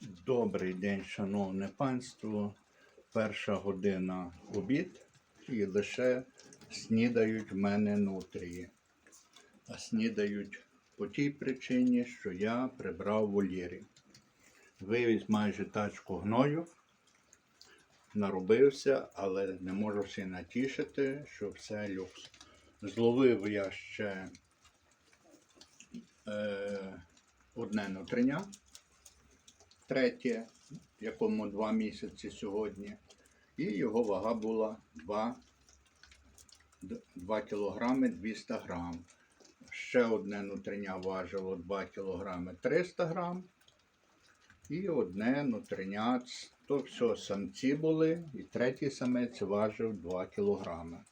Добрий день, шановне панство. Перша година обід і лише снідають в мене нутрії. А снідають по тій причині, що я прибрав вольєрі. Вивіз майже тачку гною, наробився, але не можу всі натішити, що все люкс. Зловив я ще е, одне нутриня третє, якому два місяці сьогодні, і його вага була 2, 2 кілограми 200 грам. Ще одне нутриня важило 2 кілограми 300 грам. І одне нутриня, то все самці були, і третій самець важив 2 кілограми.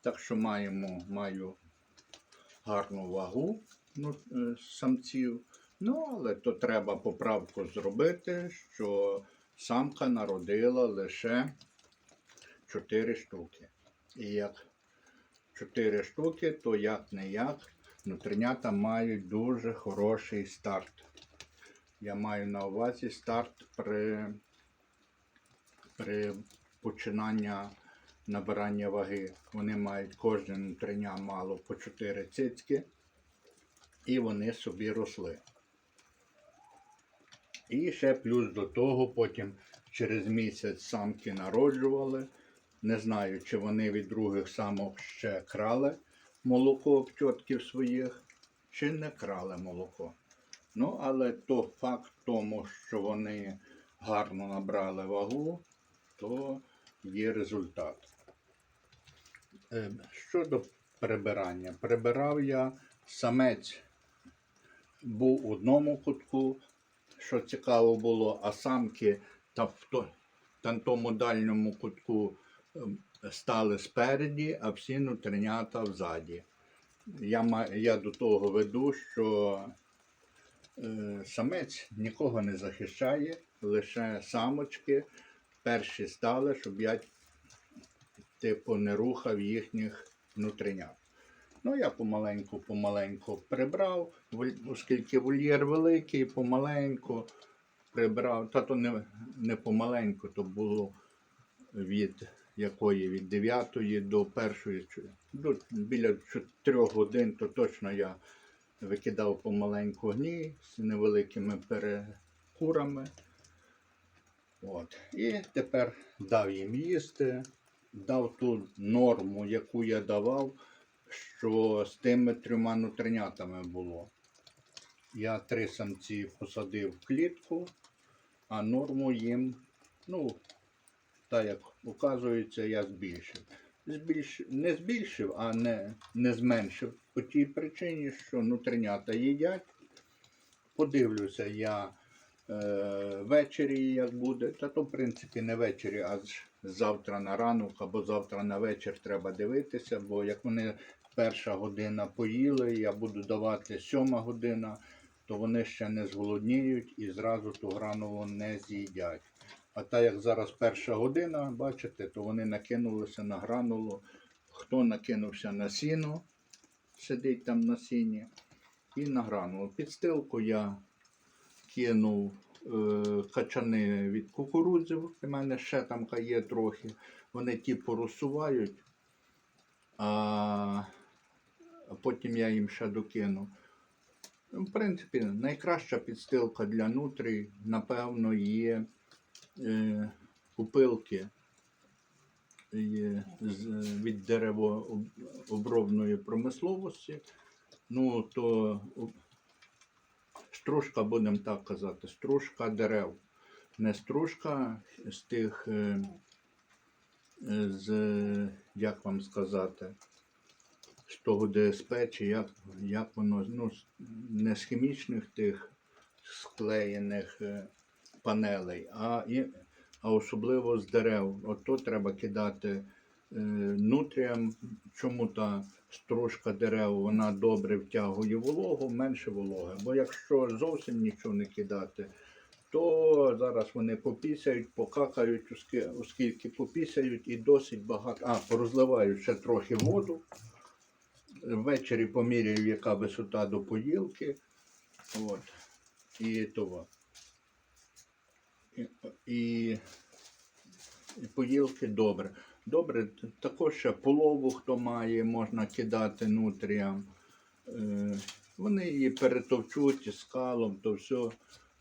Так що маємо, маю гарну вагу ну, е, самців. Ну, але то треба поправку зробити, що самка народила лише 4 штуки. І як 4 штуки, то як не як, нутринята мають дуже хороший старт. Я маю на увазі старт при, при починанні набирання ваги. Вони мають кожне нутриня мало по 4 цицьки, і вони собі росли. І ще плюс до того, потім через місяць самки народжували. Не знаю, чи вони від других самок ще крали молоко в своїх, чи не крали молоко. Ну, але то факт тому, що вони гарно набрали вагу, то є результат. Е, Щодо прибирання, прибирав я самець був у одному кутку, що цікаво було, а самки та в то, та тому дальньому кутку ем, стали спереді, а всі нутринята взаді. Я, я до того веду, що е, самець нікого не захищає, лише самочки перші стали, щоб я типу не рухав їхніх внутрінят. Ну, я помаленьку, помаленьку прибрав, оскільки вольєр великий, помаленьку прибрав. Та то не, не помаленьку, то було від якої від 9 до першої, чу- до, біля 4 годин, то точно я викидав помаленьку гній з невеликими перекурами. От. І тепер дав їм їсти, дав ту норму, яку я давав, що з тими трьома нутринятами було. Я три самці посадив в клітку, а норму їм, ну, так як указується, я збільшив. Збільш... Не збільшив, а не, не зменшив по тій причині, що нутринята їдять. Подивлюся я е, ввечері, як буде. Та то, в принципі, не ввечері, а завтра на ранок або завтра на вечір треба дивитися, бо як вони перша година поїли, я буду давати сьома година, то вони ще не зголодніють і зразу ту гранулу не з'їдять. А так як зараз перша година, бачите, то вони накинулися на гранулу. Хто накинувся на сіно, сидить там на сіні, і на гранулу. Підстилку я кинув е, качани від кукурудзів. У мене ще там є трохи. Вони ті порозсувають, а а потім я їм ще докину. Ну, В принципі, найкраща підстилка для нутрій, напевно, є е, купилки є з, від деревообробної промисловості. Ну, то стружка, будемо так казати, стружка дерев. Не стружка з тих, е, е, з, як вам сказати, з того ДСП, чи як, як воно, ну, не з хімічних тих склеєних е, панелей, а, і, а особливо з дерев. Ото треба кидати е, нутріям. Чому та стружка дерев вона добре втягує вологу, менше вологи. Бо якщо зовсім нічого не кидати, то зараз вони попісяють, покакають, оскільки попісяють і досить багато. А, порозливають ще трохи воду. Ввечері поміряю, яка висота до поїлки. От. І того. і, і, і поїлки добре. Добре, також ще полову, хто має, можна кидати нутріям. Е, вони її перетовчуть із скалом, то все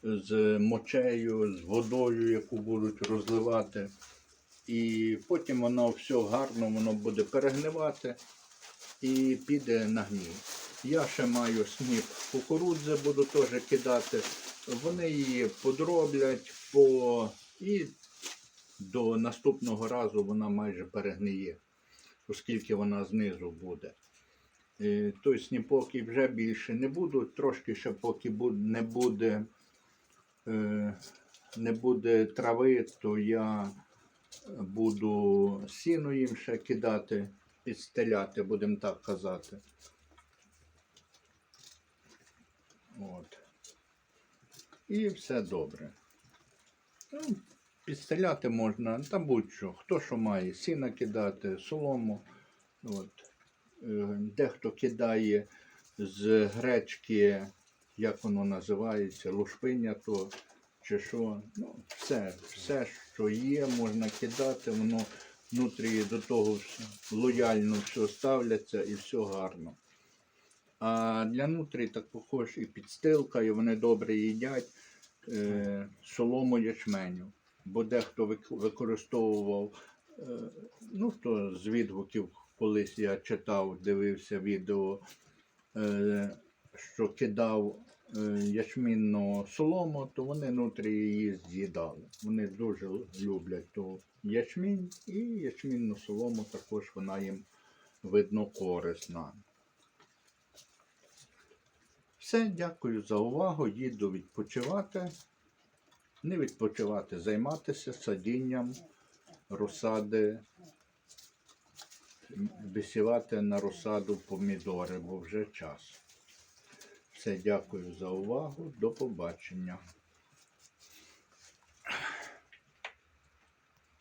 з мочею, з водою, яку будуть розливати. І потім воно все гарно, воно буде перегнивати і піде на гній. Я ще маю сніп кукурудзи, буду теж кидати. Вони її подроблять по... і до наступного разу вона майже перегниє, оскільки вона знизу буде. Е, Той сніпок і вже більше не буду, трошки ще поки не буде, е, не буде трави, то я буду сіно їм ще кидати, підстеляти, будемо так казати. От. І все добре. Ну, підстеляти можна, та будь-що. Хто що має, сіна кидати, солому. От. Е, Дехто кидає з гречки, як воно називається, лушпиня то чи що. Ну, все, все, що є, можна кидати, воно внутрі до того лояльно все ставляться і все гарно. А для нутрі також і підстилка, і вони добре їдять е, солому ячменю. Бо дехто використовував, е, ну хто з відгуків, колись я читав, дивився відео, е, що кидав е, ячмінну солому, то вони нутрі її з'їдали. Вони дуже люблять ту ячмінь і ячмінну солому також вона їм видно корисна. Все, дякую за увагу. Їду відпочивати. Не відпочивати, займатися садінням розсади, висівати на розсаду помідори, бо вже час. Все, дякую за увагу. До побачення.